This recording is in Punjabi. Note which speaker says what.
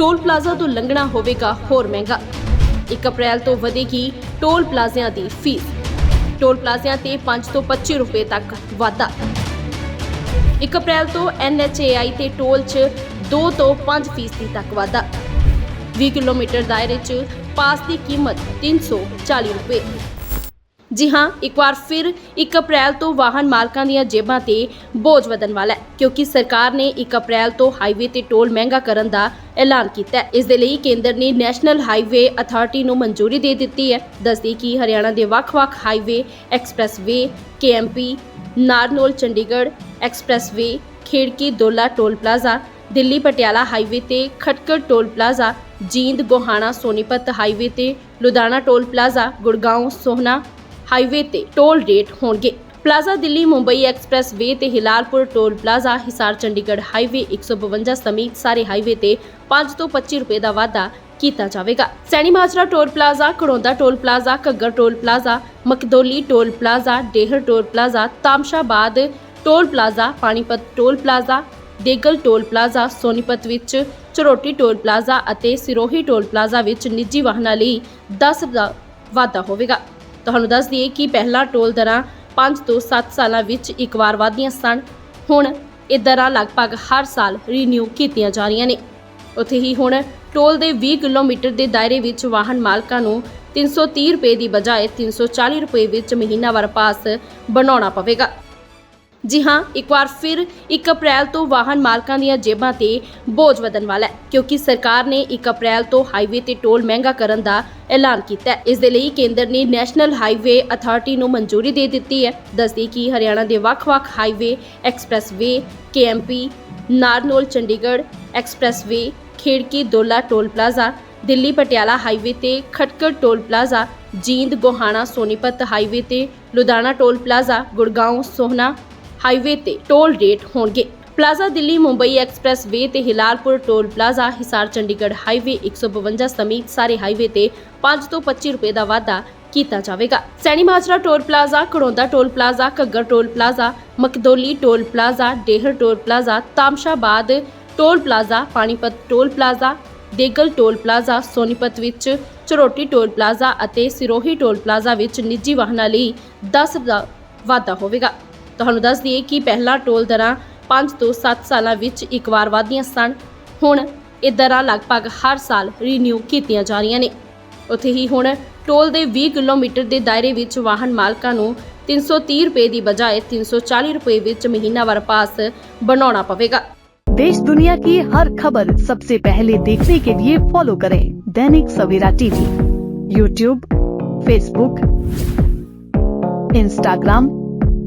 Speaker 1: ਟੋਲ ਪਲਾਜ਼ਾ ਤੋਂ ਲੰਘਣਾ ਹੋਵੇਗਾ ਹੋਰ ਮਹਿੰਗਾ। 1 ਅਪ੍ਰੈਲ ਤੋਂ ਵਧੇਗੀ ਟੋਲ ਪਲਾਜ਼ਿਆਂ ਦੀ ਫੀਸ। ਟੋਲ ਪਲਾਜ਼ਿਆਂ ਤੇ 5 ਤੋਂ 25 ਰੁਪਏ ਤੱਕ ਵਾਧਾ। 1 ਅਪ੍ਰੈਲ ਤੋਂ NHAI ਤੇ ਟੋਲ 'ਚ 2 ਤੋਂ 5 ਫੀਸਦੀ ਤੱਕ ਵਾਧਾ। 20 ਕਿਲੋਮੀਟਰ ਦਾਇਰੇ 'ਚ ਪਾਸ ਦੀ ਕੀਮਤ 340 ਰੁਪਏ। ਜੀ ਹਾਂ, ਇੱਕ ਵਾਰ ਫਿਰ 1 ਅਪ੍ਰੈਲ ਤੋਂ ਵਾਹਨ ਮਾਲਕਾਂ ਦੀਆਂ ਜੇਬਾਂ ਤੇ ਬੋਝ ਵਧਣ ਵਾਲਾ ਹੈ, ਕਿਉਂਕਿ ਸਰਕਾਰ ਨੇ 1 ਅਪ੍ਰੈਲ ਤੋਂ ਹਾਈਵੇ ਤੇ ਟੋਲ ਮਹਿੰਗਾ ਕਰਨ ਦਾ ਐਲਾਨ ਕੀਤਾ ਹੈ। ਇਸ ਦੇ ਲਈ ਕੇਂਦਰ ਨੇ ਨੈਸ਼ਨਲ ਹਾਈਵੇ ਅਥਾਰਟੀ ਨੂੰ ਮਨਜ਼ੂਰੀ ਦੇ ਦਿੱਤੀ ਹੈ। ਦੱਸਦੀ ਕਿ ਹਰਿਆਣਾ ਦੇ ਵੱਖ-ਵੱਖ highway, expressway, KMP, Narnaul, Chandigarh, expressway, Kherki, Daula toll plaza, Delhi Patiala highway ਤੇ Khatkar toll plaza, Jind, Gohana, Sonipat highway ਤੇ Ludhiana toll plaza Gurgaon Sohna highway ਤੇ ਟੋਲ ਰੇਟ ਹੋਣਗੇ। Plaza Delhi Mumbai express way ਤੇ Hilalpur toll plaza, Hisar Chandigarh highway 152 ਸਮੇਤ ਸਾਰੇ ਹਾਈਵੇ ਤੇ 5 ਤੋਂ 25 ਰੁਪਏ ਦਾ ਵਾਧਾ ਕੀਤਾ ਜਾਵੇਗਾ। Saini Majra toll plaza Karonda toll plaza, Ghaggar toll plaza, Makdoli toll plaza, Dehar toll plaza, Tamshabad toll plaza, Panipat toll plaza, Degal toll plaza, Sonipat ਵਿੱਚ ਚਰੋਟੀ ਟੋਲ ਪਲਾਜ਼ਾ ਅਤੇ ਸਿਰੋਹੀ ਟੋਲ ਪਲਾਜ਼ਾ ਵਿੱਚ ਨਿੱਜੀ ਵਾਹਨਾਂ ਲਈ 10 ਦਾ ਵਾਧਾ ਹੋਵੇਗਾ। ਤੁਹਾਨੂੰ ਦੱਸ ਦਈਏ ਕਿ ਪਹਿਲਾਂ ਟੋਲ ਦਰਾਂ 5 ਤੋਂ 7 ਸਾਲਾਂ ਵਿੱਚ ਇੱਕ ਵਾਰ ਵਧਦੀਆਂ ਸਨ। ਹੁਣ ਇਹ ਦਰਾਂ ਲਗਭਗ ਹਰ ਸਾਲ ਰੀਨਿਊ ਕੀਤੀਆਂ ਜਾ ਰਹੀਆਂ ਨੇ। ਉੱਥੇ ਹੀ ਹੁਣ ਟੋਲ ਦੇ 20 ਕਿਲੋਮੀਟਰ ਦੇ ਦਾਇਰੇ ਵਿੱਚ ਵਾਹਨ ਮਾਲਕਾਂ ਨੂੰ 330 ਰੁਪਏ ਦੀ ਬਜਾਏ 340 ਰੁਪਏ ਵਿੱਚ ਮਹੀਨਾਵਾਰ ਪਾਸ ਬਣਾਉਣਾ ਪਵੇਗਾ। ਜੀ ਹਾਂ, ਇੱਕ ਵਾਰ ਫਿਰ 1 ਅਪ੍ਰੈਲ ਤੋਂ ਵਾਹਨ ਮਾਲਕਾਂ ਦੀਆਂ ਜੇਬਾਂ ਤੇ ਬੋਝ ਵਧਣ ਵਾਲਾ ਹੈ, ਕਿਉਂਕਿ ਸਰਕਾਰ ਨੇ 1 ਅਪ੍ਰੈਲ ਤੋਂ ਹਾਈਵੇ ਤੇ ਟੋਲ ਮਹਿੰਗਾ ਕਰਨ ਦਾ ਐਲਾਨ ਕੀਤਾ ਹੈ। ਇਸ ਦੇ ਲਈ ਕੇਂਦਰ ਨੇ ਨੈਸ਼ਨਲ ਹਾਈਵੇ ਅਥਾਰਟੀ ਨੂੰ ਮਨਜ਼ੂਰੀ ਦੇ ਦਿੱਤੀ ਹੈ। ਦੱਸਦੀ ਕਿ ਹਰਿਆਣਾ ਦੇ ਵੱਖ-ਵੱਖ highway expressway KMP Narnaul, Chandigarh expressway Kherki, Daula toll plaza, Delhi Patiala highway ਤੇ Khatkar toll plaza, Jind, Gohana, Sonipat highway ਤੇ Ludhiana toll plaza Gurgaon Sohna highway ਤੇ ਟੋਲ ਰੇਟ ਹੋਣਗੇ। Plaza Delhi Mumbai express way ਤੇ Hilalpur toll plaza, Hisar Chandigarh highway 152 ਸਮੇਤ ਸਾਰੇ ਹਾਈਵੇ ਤੇ 5 ਤੋਂ 25 ਰੁਪਏ ਦਾ ਵਾਧਾ ਕੀਤਾ ਜਾਵੇਗਾ। Saini Majra toll plaza Karonda toll plaza, Ghaggar toll plaza, Makdoli toll plaza, Dehar toll plaza, Tamshabad toll plaza, Panipat toll plaza, Degal toll plaza, Sonipat ਵਿੱਚ ਚਰੋਟੀ ਟੋਲ ਪਲਾਜ਼ਾ ਅਤੇ ਸਿਰੋਹੀ ਟੋਲ ਪਲਾਜ਼ਾ ਵਿੱਚ ਨਿੱਜੀ ਵਾਹਨਾਂ ਲਈ 10 ਦਾ ਵਾਧਾ ਹੋਵੇਗਾ। ਤੁਹਾਨੂੰ ਦੱਸ ਦਈਏ ਕਿ ਪਹਿਲਾਂ ਟੋਲ ਦਰਾਂ 5 ਤੋਂ 7 ਸਾਲਾਂ ਵਿੱਚ ਇੱਕ ਵਾਰ ਵਧਦੀਆਂ ਸਨ ਹੁਣ ਇਹ ਦਰਾਂ ਲਗਭਗ ਹਰ ਸਾਲ ਰੀਨਿਊ ਕੀਤੀਆਂ ਜਾ ਰਹੀਆਂ ਨੇ ਉੱਥੇ ਹੀ ਹੁਣ ਟੋਲ ਦੇ 20 ਕਿਲੋਮੀਟਰ ਦੇ ਦਾਇਰੇ ਵਿੱਚ ਵਾਹਨ ਮਾਲਕਾਂ ਨੂੰ 330 ਰੁਪਏ ਦੀ ਬਜਾਏ 340 ਰੁਪਏ ਵਿੱਚ ਮਹੀਨਾਵਾਰ ਪਾਸ ਬਣਾਉਣਾ ਪਵੇਗਾ
Speaker 2: देश दुनिया की हर खबर सबसे पहले देखने के लिए फॉलो करें Dainik Savera TV YouTube Facebook Instagram